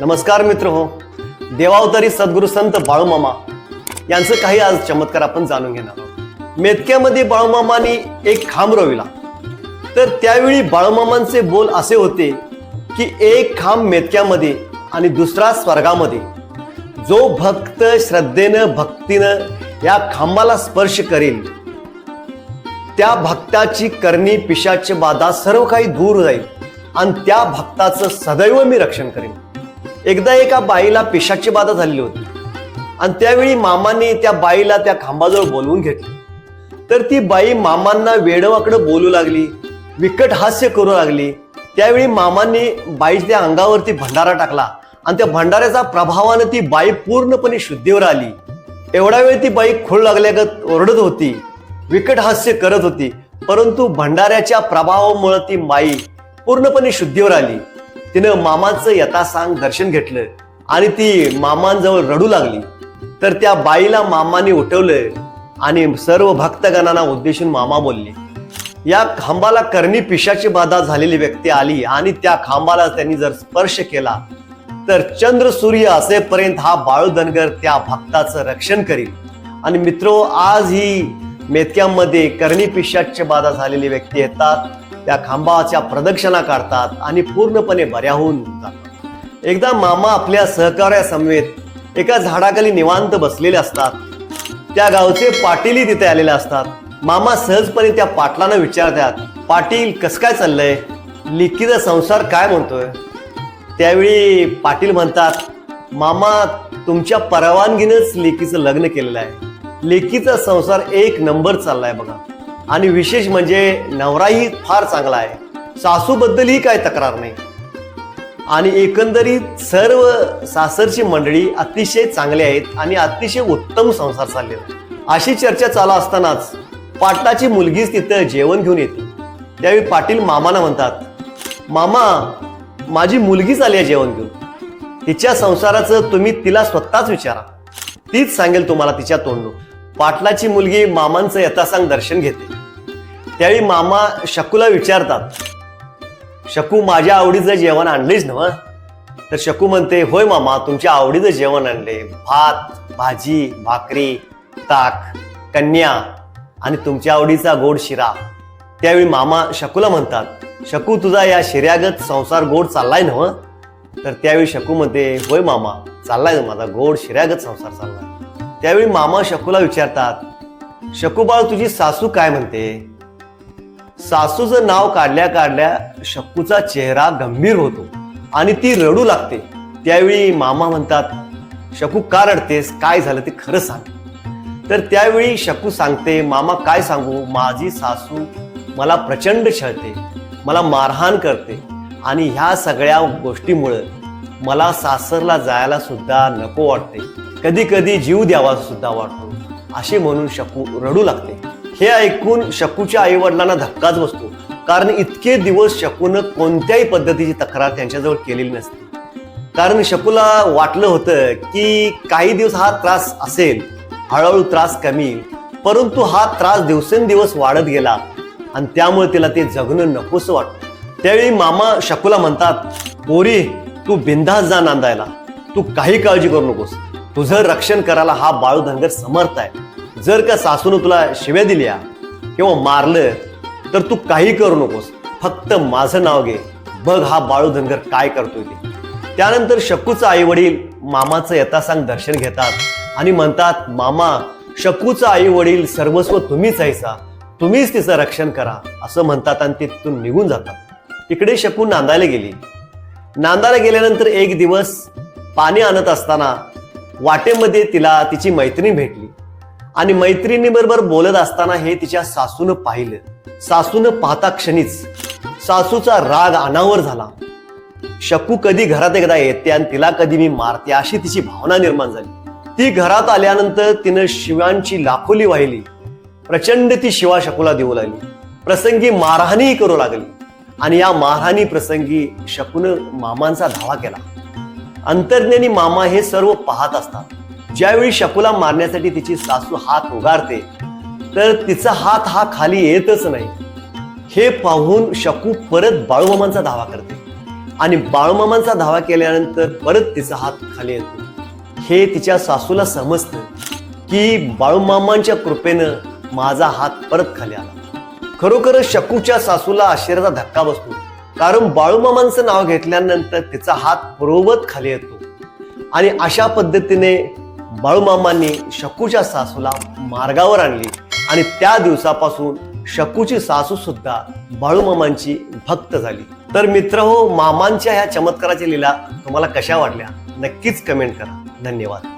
नमस्कार मित्र हो. देवावतारी सद्गुरू संत बाळूमामा यांचं काही आज चमत्कार आपण जाणून घेणार आहोत. मेतक्यामध्ये बाळूमामानी एक खांब रोविला. तर त्यावेळी बाळूमामांचे बोल असे होते की एक खांब मेतक्यामध्ये आणि दुसरा स्वर्गामध्ये. जो भक्त श्रद्धेनं भक्तीनं या खांबाला स्पर्श करेल त्या भक्ताची करणी पिशाची बाधा सर्व काही दूर जाईल आणि त्या भक्ताचं सदैव मी रक्षण करेन. एकदा एका बाईला पिशाची बाधा झालेली होती. आणि त्यावेळी मामाने त्या बाईला त्या खांबाजवळ बोलवून घेतली. तर ती बाई मामांना वेडवाकडं बोलू लागली विकट हास्य करू लागली. त्यावेळी मामांनी बाईच्या अंगावरती भंडारा टाकला आणि त्या भंडाऱ्याचा प्रभावानं ती बाई पूर्णपणे शुद्धीवर आली. एवढा वेळ ती बाई खोळ लागल्यागत ओरडत होती विकट हास्य करत होती. परंतु भंडाऱ्याच्या प्रभावामुळे ती बाई पूर्णपणे शुद्धीवर आली. तिनं मामाचं यथासांग दर्शन घेतलं आणि ती मामांजवळ रडू लागली. तर त्या बाईला मामाने उठवलं आणि सर्व भक्तगणांना उद्देशून मामा बोलले. या खांबाला करणी पिशाची बाधा झालेली व्यक्ती आली आणि त्या खांबाला त्यांनी जर स्पर्श केला तर चंद्र सूर्य असेपर्यंत हा बाळू धनगर त्या भक्ताचं रक्षण करील. आणि मित्रो आज ही मेतक्यामध्ये करणी पिशाची बाधा झालेली व्यक्ती येतात. त्या खांबाच्या प्रदक्षिणा काढतात आणि पूर्णपणे बऱ्या होऊन जातात. एकदा मामा आपल्या सहकार्यासमवेत एका झाडाखाली निवांत बसलेले असतात. त्या गावचे पाटीलही तिथे आलेले असतात. मामा सहजपणे त्या पाटलांना विचारतात पाटील कसं काय चाललंय? लिखीचा संसार काय म्हणतोय? त्यावेळी पाटील म्हणतात मामा तुमच्या परवानगीनंच लेकीचं लग्न केलेलं आहे. लेकीचा संसार एक नंबर चाललाय बघा. आणि विशेष म्हणजे नवराही फार चांगला आहे. सासूबद्दलही काय तक्रार नाही. आणि एकंदरीत सर्व सासरची मंडळी अतिशय चांगली आहेत आणि अतिशय उत्तम संसार चाललेला आहे अशी चर्चा चालू असतानाच पाटलाची मुलगीच तिथं जेवण घेऊन येते. त्यावेळी पाटील मामाना म्हणतात मामा माझी मुलगीच आली आहे जेवण घेऊन. तिच्या संसाराचं तुम्ही तिला स्वतःच विचारा. तीच सांगेल तुम्हाला तिच्या तोंडून. पाटलाची मुलगी मामांचं यथासांग दर्शन घेते. त्यावेळी मामा शकूला विचारतात शकू माझ्या आवडीचं जेवण आणलेच ना तर शकू म्हणते होय मामा तुमच्या आवडीचं जेवण आणले. भात भाजी भाकरी ताक कन्या आणि तुमच्या आवडीचा गोड शिरा. त्यावेळी मामा शकूला म्हणतात शकू तुझा या शिर्यागत संसार गोड चाललाय ना तर त्यावेळी शकू म्हणते होय मामा चाललाय माझा गोड शिर्यागत संसार चाललाय. त्यावेळी मामा शकूला विचारतात शकू बाळ तुझी सासू काय म्हणते? सासूचं नाव काढल्या काढल्या शकूचा चेहरा गंभीर होतो आणि ती रडू लागते. त्यावेळी मामा म्हणतात शकू का रडतेस? काय झालं? ते खरं सांग. तर त्यावेळी शकू सांगते मामा काय सांगू? माझी सासू मला प्रचंड छळते मला मारहाण करते आणि ह्या सगळ्या गोष्टीमुळं मला सासरला जायला सुद्धा नको वाटते. कधी कधी जीव द्यावा सुद्धा वाटतो असे म्हणून शकू रडू लागते. हे ऐकून शकूच्या आई वडिलांना धक्काच बसतो. कारण इतके दिवस शकून कोणत्याही पद्धतीची तक्रार त्यांच्याजवळ केलेली नसते. कारण शकूला वाटलं होतं की काही दिवस हा त्रास असेल हळूहळू त्रास कमी परंतु हा त्रास दिवसेंदिवस वाढत गेला आणि त्यामुळे तिला ते जगणं नकोस वाटतं. त्यावेळी मामा शकूला म्हणतात पोरी तू बिंदास जा नांदायला. तू काही काळजी करू नकोस. तुझं रक्षण करायला हा बाळू धनगर समर्थ आहे. जर का सासून तुला शिव्या दिल्या किंवा मारलं तर तू काही करू नकोस. फक्त माझं नाव घे. बघ हा बाळू धनगर काय करतोय ते. त्यानंतर शकूचं आई वडील मामाचं यथासांग दर्शन घेतात आणि म्हणतात मामा शकूचं आई वडील सर्वस्व तुम्हीच आहेसा तुम्हीच तिचं रक्षण करा. असं म्हणतात आणि तिथून निघून जातात. इकडे शकू नांदायला गेली. नांदायला गेल्यानंतर एक दिवस पाणी आणत असताना वाटेमध्ये तिला तिची मैत्रीण भेटली. आणि मैत्रिणी बरोबर बोलत असताना हे तिच्या सासूनं पाहिलं. सासूनं पाहता क्षणीच सासूचा राग अनावर झाला. शकू कधी घरात एकदा येते आणि तिला कधी मी मारते अशी तिची भावना निर्माण झाली. ती घरात आल्यानंतर तिनं शिवांची लाखोली वाहिली. प्रचंड ती शिवा शकूला देऊ लागली. प्रसंगी मारहाणीही करू लागली. आणि या मारहाणी प्रसंगी शकून मामांचा धावा केला. अंतर्ज्ञानी मामा हे सर्व पाहत असतात. ज्यावेळी शकूला मारण्यासाठी तिची सासू हात उगारते तर तिचा हात हा खाली येतच नाही. हे पाहून शकू परत बाळूमामांचा धावा करते. आणि बाळूमामांचा धावा केल्यानंतर परत तिचा हात खाली येतो. हे तिच्या सासूला समजतं की बाळूमामांच्या कृपेनं माझा हात परत खाली आला. खरोखरच शकूच्या सासूला आश्चर्याचा धक्का बसतो. कारण बाळूमामांचं नाव घेतल्यानंतर तिचा हात पूर्ववत खाली येतो. आणि अशा पद्धतीने बाळूमामांनी शकूच्या सासूला मार्गावर आणली. आणि त्या दिवसापासून शकूची सासू सुद्धा बाळूमामांची भक्त झाली. तर मित्र हो मामांच्या ह्या चमत्काराच्या लीला तुम्हाला कशा वाटल्या? नक्कीच कमेंट करा. धन्यवाद.